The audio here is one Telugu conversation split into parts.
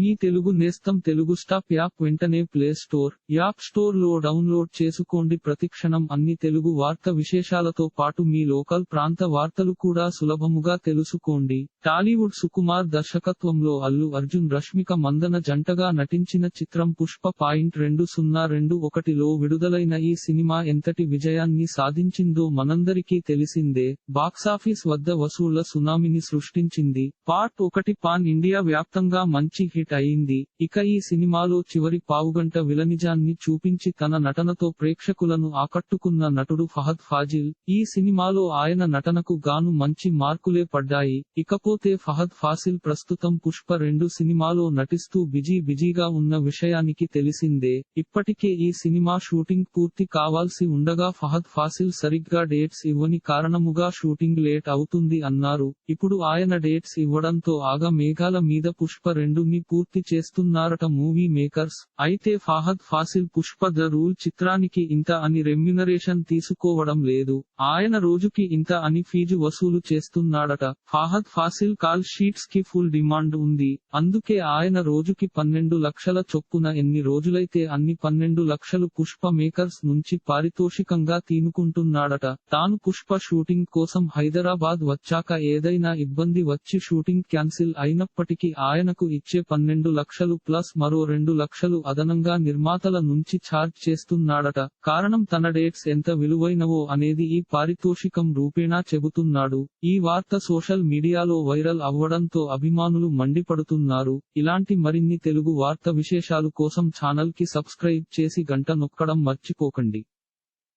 మీ తెలుగు నేస్తం తెలుగు స్టాప్ యాప్ వెంటనే ప్లే స్టోర్ యాప్ స్టోర్లో డౌన్లోడ్ చేసుకోండి. ప్రతిక్షణం అన్ని తెలుగు వార్త విశేషాలతో పాటు మీ లోకల్ ప్రాంత వార్తలు కూడా సులభముగా తెలుసుకోండి. టాలీవుడ్ సుకుమార్ దర్శకత్వంలో అల్లు అర్జున్ రష్మిక మందన జంటగా నటించిన చిత్రం పుష్ప పాయింట్ రెండు సున్నా రెండు ఒకటిలో విడుదలైన ఈ సినిమా ఎంతటి విజయాన్ని సాధించిందో మనందరికీ తెలిసిందే. బాక్సాఫీస్ వద్ద వసూళ్ళ సునామీని సృష్టించింది. పార్ట్ ఒకటి పాన్ ఇండియా వ్యాప్తంగా మంచి హిట్ అయింది. ఇక ఈ సినిమాలో చివరి పావుగంట విలనిజాన్ని చూపించి తన నటనతో ప్రేక్షకులను ఆకట్టుకున్న నటుడు ఫహద్ ఫాజిల్ ఈ సినిమాలో ఆయన నటనకు గాను మంచి మార్కులే పడ్డాయి. ఇకపోతే ఫహద్ ఫాసిల్ ప్రస్తుతం పుష్ప రెండు సినిమాలో నటిస్తూ బిజీ బిజీగా ఉన్న విషయానికి తెలిసిందే. ఇప్పటికే ఈ సినిమా షూటింగ్ పూర్తి కావాల్సి ఉండగా ఫహద్ ఫాసిల్ సరిగ్గా డేట్స్ ఇవ్వని కారణముగా షూటింగ్ లేట్ అవుతుంది అన్నారు. ఇప్పుడు ఆయన డేట్స్ ఇవ్వడంతో ఆగా మేఘాల మీద పుష్ప రెండుని పూర్తి చేస్తున్నారట మూవీ మేకర్స్. అయితే ఫాహద్ ఫాసిల్ పుష్ప ద రూల్ చిత్రానికి ఇంత అని రెమ్యునరేషన్ తీసుకోవడం లేదు. ఆయన రోజుకి ఇంత అని ఫీజు వసూలు చేస్తున్నాడట. ఫాహద్ ఫాసిల్ కాల్ షీట్స్కి ఫుల్ డిమాండ్ ఉంది. అందుకే ఆయన రోజుకి పన్నెండు లక్షల చొప్పున ఎన్ని రోజులైతే అన్ని పన్నెండు లక్షలు పుష్ప మేకర్స్ నుంచి పారితోషికంగా తీనుకుంటున్నాడట. తాను పుష్ప షూటింగ్ కోసం హైదరాబాద్ వచ్చాక ఏదైనా ఇబ్బంది వచ్చి షూటింగ్ క్యాన్సిల్ అయినప్పటికీ ఆయనకు ఇచ్చే పన్నెండు లక్షలు ప్లస్ మరో రెండు లక్షలు అదనంగా నిర్మాతల నుంచి ఛార్జ్ చేస్తున్నాడట. కారణం తన డేట్స్ ఎంత విలువైనవో అనేది ఈ పారితోషికం రూపేణా చెబుతున్నాడు. ఈ వార్త సోషల్ మీడియాలో వైరల్ అవ్వడంతో అభిమానులు మండిపడుతున్నారు. ఇలాంటి మరిన్ని తెలుగు వార్త విశేషాలు కోసం ఛానల్కి సబ్స్క్రైబ్ చేసి గంట నొక్కడం మర్చిపోకండి.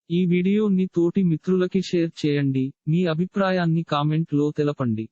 ఈ వీడియోని తోటి మిత్రులకి షేర్ చేయండి. మీ అభిప్రాయాన్ని కామెంట్లో తెలపండి.